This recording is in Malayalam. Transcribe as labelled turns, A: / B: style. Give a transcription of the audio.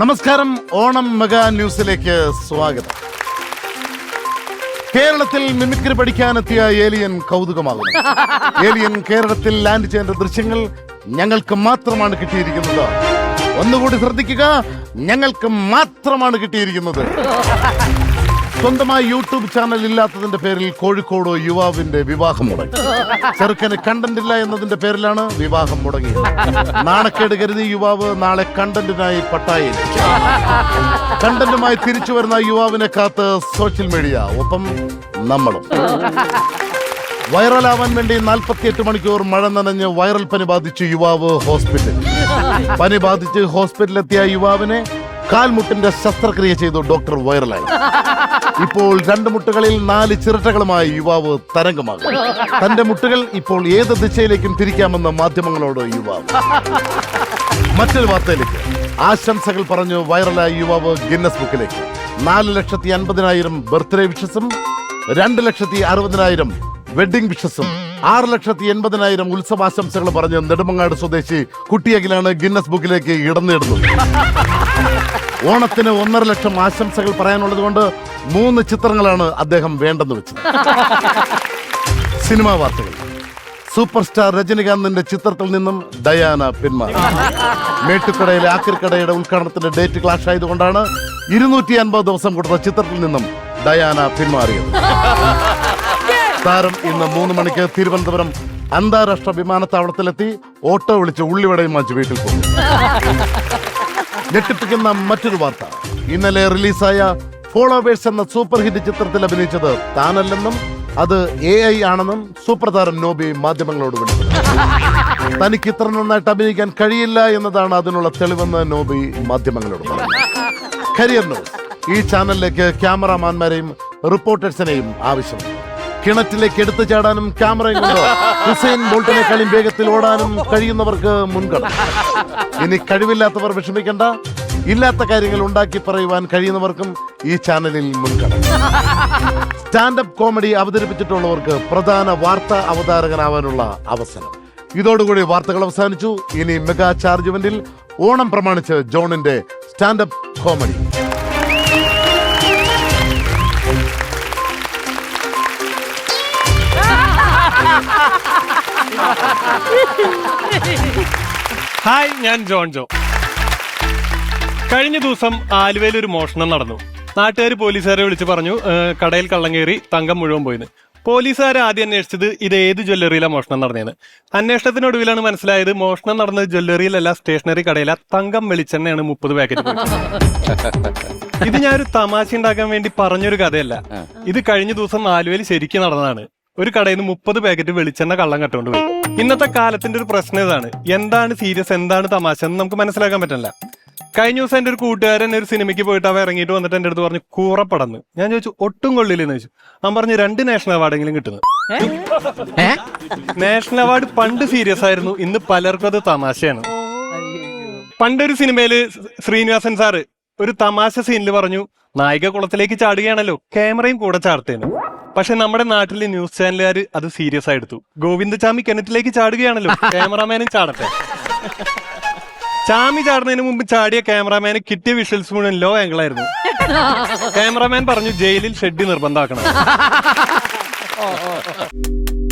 A: നമസ്കാരം. ഓണം മെഗാ ന്യൂസിലേക്ക് സ്വാഗതം. കേരളത്തിൽ മിമിക്രി പഠിക്കാനെത്തിയ ഏലിയൻ കൗതുകമാകുന്നു. ഏലിയൻ കേരളത്തിൽ ലാൻഡ് ചെയ്യേണ്ട ദൃശ്യങ്ങൾ ഞങ്ങൾക്ക് മാത്രമാണ് കിട്ടിയിരിക്കുന്നത്. ഒന്നുകൂടി ശ്രദ്ധിക്കുക. ഞങ്ങൾക്ക് മാത്രമാണ് കിട്ടിയിരിക്കുന്നത്. സ്വന്തമായി യൂട്യൂബ് ചാനൽ ഇല്ലാത്തതിന്റെ പേരിൽ കോഴിക്കോട് യുവാവിന്റെ വിവാഹം മുടങ്ങി. ചെറുക്കന് കണ്ടന്റ് ഇല്ല എന്നതിന്റെ പേരിലാണ് വിവാഹം മുടങ്ങിയത്. നാണക്കേട് കരുതി യുവാവ് നാളെ കണ്ടന്റിനായി പട്ടായി കണ്ടന്റുമായി തിരിച്ചു വരുന്ന യുവാവിനെ കാത്ത് സോഷ്യൽ മീഡിയ ഒപ്പം നമ്മളും. വൈറലാവാൻ വേണ്ടി 48 മണിക്കൂർ മഴ നനഞ്ഞ് വൈറൽ പനി ബാധിച്ച് യുവാവ് ഹോസ്പിറ്റലിൽ. പനി ബാധിച്ച് ഹോസ്പിറ്റലിലെത്തിയ യുവാവിനെ കാൽമുട്ടിന്റെ ശസ്ത്രക്രിയ ചെയ്തു ഡോക്ടർ വൈറലായി. ഇപ്പോൾ രണ്ട് മുട്ടുകളിൽ നാല് ചിരട്ടകളുമായി യുവാവ് തരംഗമാകും. തന്റെ മുട്ടുകൾ ഇപ്പോൾ ഏത് ദിശയിലേക്കും തിരിക്കാമെന്ന് മാധ്യമങ്ങളോട് യുവാവ്. മറ്റൊരു വാർത്തയിലേക്ക്. ആശംസകൾ പറഞ്ഞു വൈറലായ യുവാവ് ഗിന്നസ് ബുക്കിലേക്ക്. നാല് ലക്ഷത്തി അൻപതിനായിരം ബർത്ത്ഡേ വിഷസും രണ്ട് ലക്ഷത്തി അറുപതിനായിരം വെഡിംഗ് വിഷസും. ആറ് ലക്ഷത്തി എൺപതിനായിരം ഉത്സവാശംസകൾ പറഞ്ഞ് നെടുമങ്ങാട് സ്വദേശി കുട്ടിയകിലാണ് ഗിന്നസ് ബുക്കിലേക്ക് ഇടം നേടുന്നത്. ഓണത്തിന് ഒന്നര ലക്ഷം ആശംസകൾ പറയാനുള്ളത് കൊണ്ട് മൂന്ന് ചിത്രങ്ങളാണ് അദ്ദേഹം വേണ്ടെന്ന് വെച്ചത്. സിനിമാ വാർത്തകൾ. സൂപ്പർ സ്റ്റാർ രജനികാന്തിന്റെ ചിത്രത്തിൽ നിന്നും ഡയാന പിന്മാറി. മേട്ടുക്കടയിലെ ആക്രിക്കടയുടെ ഉദ്ഘാടനത്തിന്റെ ഡേറ്റ് ക്ലാഷ് ആയതുകൊണ്ടാണ് ഇരുന്നൂറ്റി അൻപത് ദിവസം കൊടുത്ത ചിത്രത്തിൽ നിന്നും ഡയാന പിന്മാറിയത്. താരം ഇന്ന് മൂന്ന് മണിക്ക് തിരുവനന്തപുരം അന്താരാഷ്ട്ര വിമാനത്താവളത്തിലെത്തി ഓട്ടോ വിളിച്ച് ഉള്ളിവടയും വാങ്ങിച്ച് വീട്ടിൽ പോകും. ഞെട്ടിപ്പിക്കുന്ന മറ്റൊരു വാർത്ത. ഇന്നലെ റിലീസായ ഫോളോവേഴ്സ് എന്ന സൂപ്പർ ഹിറ്റ് ചിത്രത്തിൽ അഭിനയിച്ചത് താനല്ലെന്നും അത് എ ഐ ആണെന്നും സൂപ്പർ താരം നോബി മാധ്യമങ്ങളോട് വിളിച്ചു തനിക്ക് ഇത്ര നന്നായിട്ട് അഭിനയിക്കാൻ കഴിയില്ല എന്നതാണ് അതിനുള്ള തെളിവെന്ന് നോബി മാധ്യമങ്ങളോട് പറഞ്ഞു കരിയർ ന്യൂസ് ഈ ചാനലിലേക്ക് ക്യാമറാമാൻമാരെയും റിപ്പോർട്ടേഴ്സിനെയും ആവശ്യമുണ്ട്. കിണറ്റിലേക്ക് എടുത്തു ചാടാനും ക്യാമറയും കൊണ്ട്? ഹുസൈൻ ബോൾട്ടിനെക്കാളും വേഗത്തിൽ ഓടാനും കഴിയുന്നവർക്ക് മുൻഗണന. ഇനി കഴിവില്ലാത്തവർ വിഷമിക്കണ്ട. ഇല്ലാത്ത കാര്യങ്ങൾ ഉണ്ടാക്കി പറയുവാൻ കഴിയുന്നവർക്കും ഈ ചാനലിൽ മുൻഗണന. സ്റ്റാൻഡപ്പ് കോമഡി അവതരിപ്പിച്ചിട്ടുള്ളവർക്ക് പ്രധാന വാർത്താ അവതാരകനാവാനുള്ള അവസരം. ഇതോടുകൂടി വാർത്തകൾ അവസാനിച്ചു. ഇനി മെഗാ ചാർജ്മെന്റിൽ ഓണം പ്രമാണിച്ച് ജോണിന്റെ സ്റ്റാൻഡപ്പ് കോമഡി.
B: ഹായ് ഞാൻ ജോൺ ജോ. കഴിഞ്ഞ ദിവസം ആലുവയിൽ ഒരു മോഷണം നടന്നു. നാട്ടുകാർ പോലീസുകാരെ വിളിച്ച് പറഞ്ഞു "ഏഹ്, കടയിൽ കള്ളം കയറി തങ്കം മുഴുവൻ പോയിന്ന് പോലീസുകാർ ആദ്യം അന്വേഷിച്ചത് ഇത് ഏത് ജ്വല്ലറിയിലാണ് മോഷണം നടന്നതെന്ന് അന്വേഷണത്തിനൊടുവിലാണ് മനസ്സിലായത് മോഷണം നടന്നത് ജ്വല്ലറിയിലല്ല സ്റ്റേഷനറി കടയില. തങ്കം വെളിച്ചെണ്ണയാണ് മുപ്പത് പാക്കറ്റ് ഇത് ഞാൻ ഒരു തമാശ ഉണ്ടാക്കാൻ വേണ്ടി പറഞ്ഞൊരു കഥയല്ല. ഇത് കഴിഞ്ഞ ദിവസം ആലുവയിൽ ശരിക്കും നടന്നതാണ്. ഒരു കടയിൽ നിന്ന് മുപ്പത് പാക്കറ്റ് വെളിച്ചെണ്ണ കള്ളം കട്ടുകൊണ്ട് പോയി. ഇന്നത്തെ കാലത്തിന്റെ ഒരു പ്രശ്നം ഇതാണ്. എന്താണ് സീരിയസ് എന്താണ് തമാശ? എന്ന് നമുക്ക് മനസ്സിലാക്കാൻ പറ്റില്ല കഴിഞ്ഞ ദിവസം എന്റെ ഒരു കൂട്ടുകാരൻ ഒരു സിനിമയ്ക്ക് പോയിട്ട് അവ ഇറങ്ങിയിട്ട് വന്നിട്ട് എന്റെ അടുത്ത് പറഞ്ഞു കൂറപ്പടന്ന് ഞാൻ ചോദിച്ചു ഒട്ടും കൊള്ളില്ലെന്ന് ചോദിച്ചു. അവൻ പറഞ്ഞു രണ്ട് നാഷണൽ അവാർഡെങ്കിലും കിട്ടുന്നു. നാഷണൽ അവാർഡ് പണ്ട് സീരിയസ് ആയിരുന്നു. ഇന്ന് പലർക്കും അത് തമാശയാണ്. പണ്ടൊരു സിനിമയിൽ ശ്രീനിവാസൻ സാറ് ഒരു തമാശ സീനിൽ പറഞ്ഞു നായിക കുളത്തിലേക്ക് ചാടുകയാണല്ലോ. ക്യാമറയും കൂടെ ചാർത്തേന് പക്ഷെ നമ്മുടെ നാട്ടിലെ ന്യൂസ് ചാനലുകാർ അത് സീരിയസ് ആയി എടുത്തു. ഗോവിന്ദചാമി കിണറ്റിലേക്ക് ചാടുകയാണല്ലോ. ക്യാമറാമാനും ചാടട്ടെ. ചാമി ചാടുന്നതിന് മുമ്പ് ചാടിയ ക്യാമറാമാന് കിട്ടിയ വിഷ്വൽസ് മുഴുവൻ ലോ ആംഗിൾ ആയിരുന്നു. ക്യാമറാമാൻ പറഞ്ഞു ജയിലിൽ ഷെഡ് നിർബന്ധമാക്കണം.